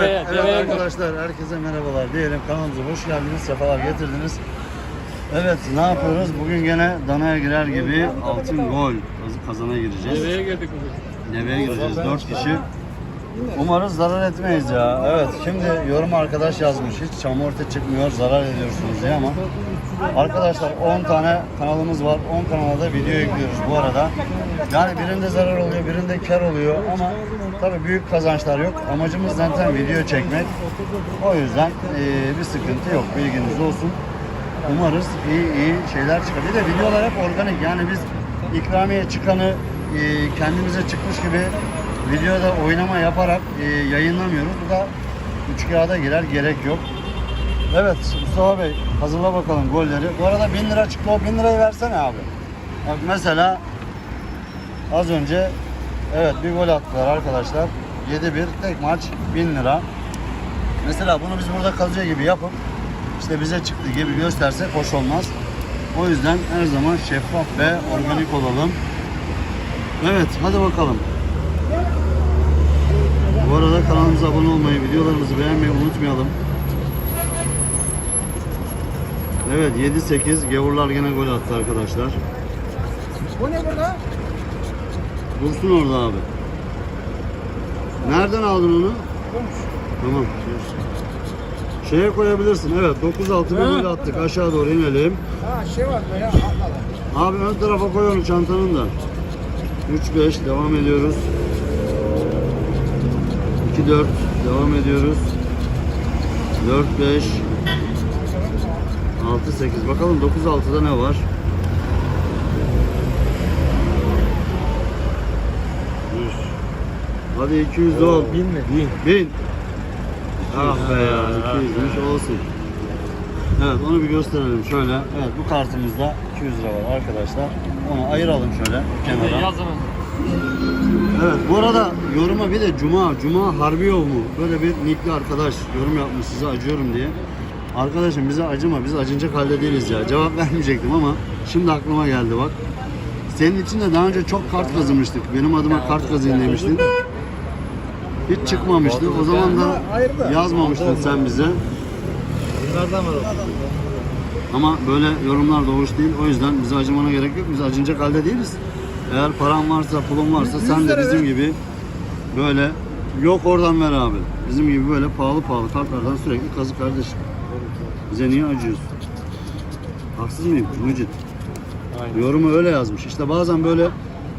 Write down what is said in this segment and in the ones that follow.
Evet, Evet arkadaşlar herkese merhabalar diyelim kanalımıza hoş geldiniz sefalar getirdiniz. Evet ne yapıyoruz bugün gene danaya girer gibi altın gol kaz- kazana gireceğiz. Nereye geldik bugün? Deveye gireceğiz 4 kişi. Umarız zarar etmeyiz ya. Evet şimdi yorum arkadaş yazmış hiç çamurta çıkmıyor zarar ediyorsunuz diye ama Arkadaşlar 10 tane kanalımız var 10 kanala da video yüklüyoruz bu arada. Yani birinde zarar oluyor birinde kar oluyor ama tabii büyük kazançlar yok. Amacımız zaten video çekmek. O yüzden eee, bir sıkıntı yok bilginiz olsun. Umarız iyi iyi şeyler çıkar. Bir de videolar hep organik yani biz ikramiye çıkanı eee, kendimize çıkmış gibi videoda oynama yaparak eee, yayınlamıyoruz. Bu da üç kağıda girer gerek yok. Evet Mustafa Bey hazırla bakalım golleri. Bu arada 1000 lira çıktı o 1000 lirayı versene abi. Bak mesela az önce evet bir gol attılar arkadaşlar. 7-1 tek maç 1000 lira. Mesela bunu biz burada kalıcı gibi yapıp işte bize çıktı gibi göstersek hoş olmaz. O yüzden her zaman şeffaf ve organik olalım. Evet hadi bakalım. Bu arada kanalımıza abone olmayı, videolarımızı beğenmeyi unutmayalım. Evet 7-8 gavurlar gene gol attı arkadaşlar. Bu ne burada? Dursun orada abi. Nereden aldın onu? Tamam. Şeye koyabilirsin. Evet 9-6 bir gol attık. Aşağı doğru inelim. Ha şey var böyle. Abi ön tarafa koy onu çantanın da. 3-5 devam ediyoruz. 2-4 devam ediyoruz. 4-5 6-8 Bakalım 9-6'da ne var? Hadi 200 ol. Bin mi? Bin. Bin. Ah be ya 200'müş olsun. Evet onu bir gösterelim şöyle. Evet bu kartımızda 200 lira var arkadaşlar. Onu ayıralım şöyle kenara. Yazın. Evet bu arada yoruma bir de Cuma, Cuma harbi yol mu? Böyle bir nickli arkadaş yorum yapmış size acıyorum diye. Arkadaşım bize acıma, biz acınacak halde değiliz ya. Cevap vermeyecektim ama şimdi aklıma geldi bak. Senin için de daha önce çok kart kazımıştık. Benim adıma kart kazıyın demiştin. Hiç çıkmamıştı. O zaman da yazmamıştın sen bize. Ama böyle yorumlar da hoş değil. O yüzden bize acımana gerek yok. Biz acınacak halde değiliz. Eğer paran varsa, pulun varsa sen de bizim gibi böyle yok oradan ver abi. Bizim gibi böyle pahalı pahalı kartlardan sürekli kazı kardeşim. Bize niye acıyorsun? Haksız mıyım Mucit? Aynen. Yorumu öyle yazmış. İşte bazen böyle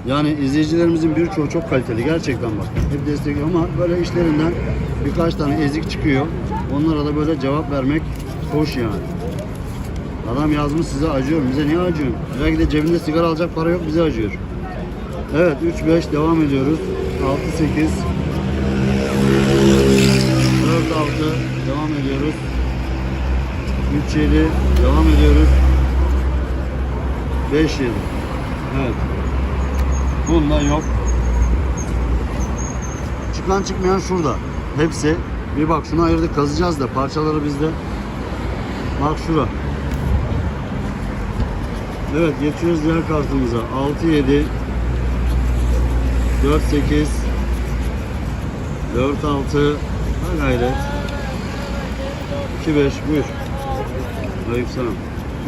yani izleyicilerimizin birçoğu çok kaliteli gerçekten bak. Hep destekliyor ama böyle işlerinden birkaç tane ezik çıkıyor. Onlara da böyle cevap vermek hoş yani. Adam yazmış size acıyorum. Bize niye acıyorsun? Belki de cebinde sigara alacak para yok bize acıyor. Evet 3-5 devam ediyoruz. 6-8 4-6 devam ediyoruz. 3-7 devam ediyoruz. 5-7 Evet. Bunda yok. Çıkan çıkmayan şurada. Hepsi. Bir bak şunu ayırdık kazacağız da parçaları bizde. Bak şura. Evet geçiyoruz diğer kartımıza. 6 7 4 8 4 6 Ha gayret. 2 5 buyur. Aleykümselam.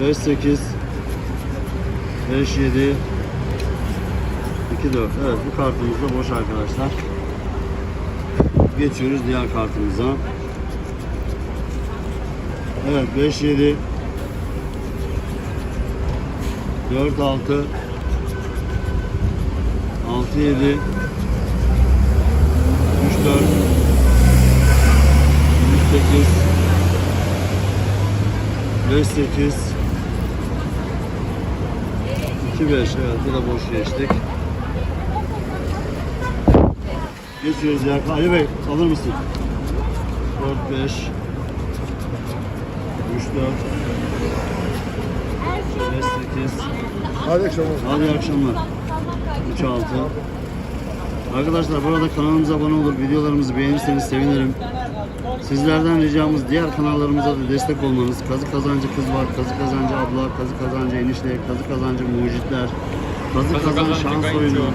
5 8 5 7 2 4 Evet bu kartımız da boş arkadaşlar. Geçiyoruz diğer kartımıza. Evet 5 7 4 6 6 7 3 4 3 8 5 8 2 5 evet bu da boş geçtik. Geçiyoruz ya. Ali Bey alır mısın? 4 5 3 4 5 8 Hadi akşam Hadi akşamlar. 3 6 Arkadaşlar bu arada kanalımıza abone olur, videolarımızı beğenirseniz sevinirim. Sizlerden ricamız diğer kanallarımıza da destek olmanız. Kazı kazancı kız var, kazı kazancı abla, kazı kazancı enişte, kazı kazancı mucitler, kazı Kazı kazancı kazancı şans kayınço. oyunu.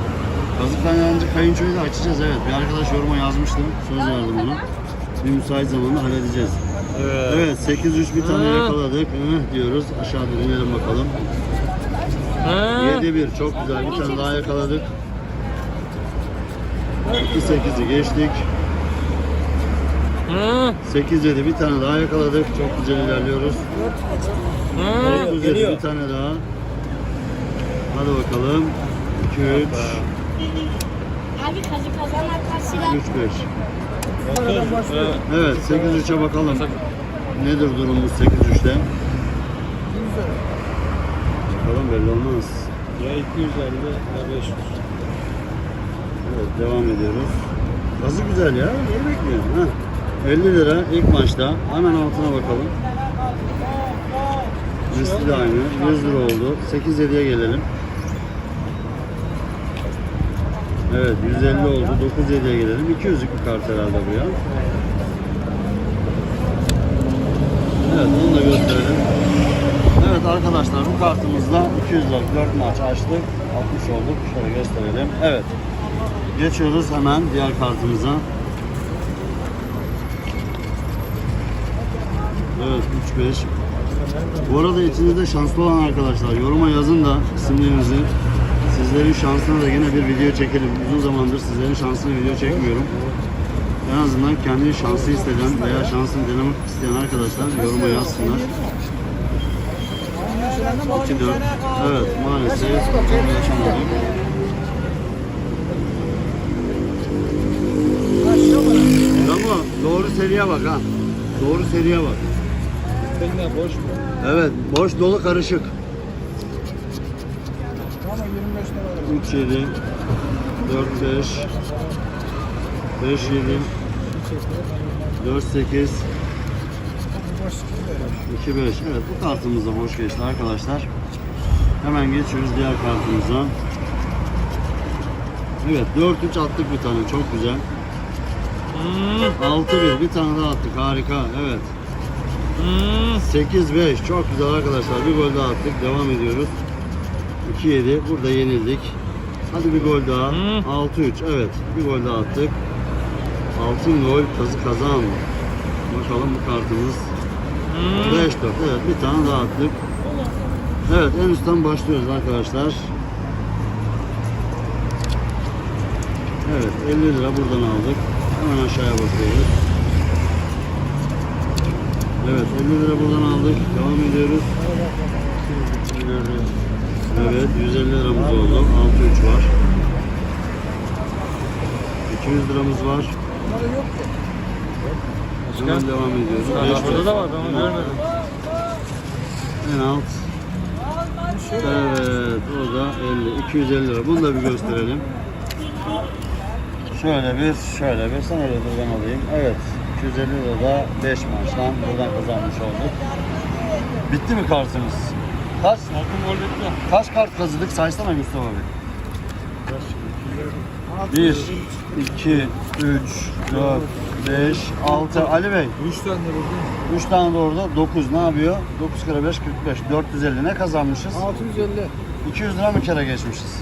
Kazı kazancı kayınçoyu da açacağız evet. Bir arkadaş yoruma yazmıştı. Söz verdim ona. bir müsait zamanda halledeceğiz. Evet 8-3 bir tane yakaladık. Hı, diyoruz. Aşağıda inelim bakalım. Ha? 7-1 çok güzel. Bir tane daha yakaladık. 2-8'i geçtik. Ha? 8-7 bir tane daha yakaladık. Çok güzel ilerliyoruz. Ha? 9-7 bir tane daha. Hadi bakalım. 2-3, Abi kazı kazanan karşıya 3-5. Nereden başlıyor? Evet 8-3'e bakalım. Nedir durumumuz 8-3'te? Bakalım belli olmaz. Ya 250 ya 500. Evet devam ediyoruz. Gazı güzel ya. Neyi bekliyorsun? Ha. 50 lira ilk maçta. Hemen altına bakalım. Misli de aynı. 100 lira oldu. 8-7'ye gelelim. Evet 150 oldu. 9-7'ye gelelim. 200'lük bir kart herhalde bu ya. Evet bunu da gösterelim. Evet kartımızda 200 lira 4 maç açtık. 60 olduk. Şöyle gösterelim. Evet. Geçiyoruz hemen diğer kartımıza. Evet 3-5. Bu arada içinizde şanslı olan arkadaşlar yoruma yazın da isimlerinizi. Sizlerin şansına da yine bir video çekelim. Uzun zamandır sizlerin şansına video çekmiyorum. En azından kendi şansı hisseden veya şansını denemek isteyen arkadaşlar yoruma yazsınlar. 2 4. Evet maalesef yaşamadık. Ama doğru seriye bak ha. Doğru seriye bak. Seninle boş mu? Evet, boş dolu karışık. Ama 25 lira. 3 7 4 5 5 7 4 8 Boş çıkıyor. 2 5. Evet bu kartımız da boş geçti arkadaşlar. Hemen geçiyoruz diğer kartımıza. Evet 4 3 attık bir tane çok güzel. 6 1 bir tane daha attık harika evet. 8 5 çok güzel arkadaşlar bir gol daha attık devam ediyoruz. 2 7 burada yenildik. Hadi bir gol daha. 6 3 evet bir gol daha attık. Altın gol kazı kazan. Bakalım bu kartımız. 5 4 evet bir tane daha attık. Evet en üstten başlıyoruz arkadaşlar. Evet 50 lira buradan aldık. Hemen aşağıya bakıyoruz. Evet 50 lira buradan aldık. Devam ediyoruz. Evet 150 liramız oldu. 6 3 var. 200 liramız var. Bunları yok. Hemen devam ediyoruz. 5 Burada da var ben onu görmedim. En alt. Evet o da 50. 250 lira. Bunu da bir gösterelim. Şöyle bir, şöyle bir. Sana öyle buradan alayım. Evet. 250 lira da 5 maçtan buradan kazanmış olduk. Bitti mi kartımız? Kaç? Altın gol bitti. Kaç kart kazıdık? Saysana Mustafa abi. 1, 2, 3, 4, 5, 6. Ali Bey 3 tane burada. 3 tane de orada 9 ne yapıyor? 9 kere 5 45 450 ne kazanmışız? 650. 200 lira mı kere geçmişiz?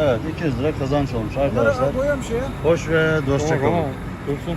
Evet 200 lira kazanç olmuş arkadaşlar. Bunları koyuyorum şeye. Hoş ve dostça kalın. Dursun.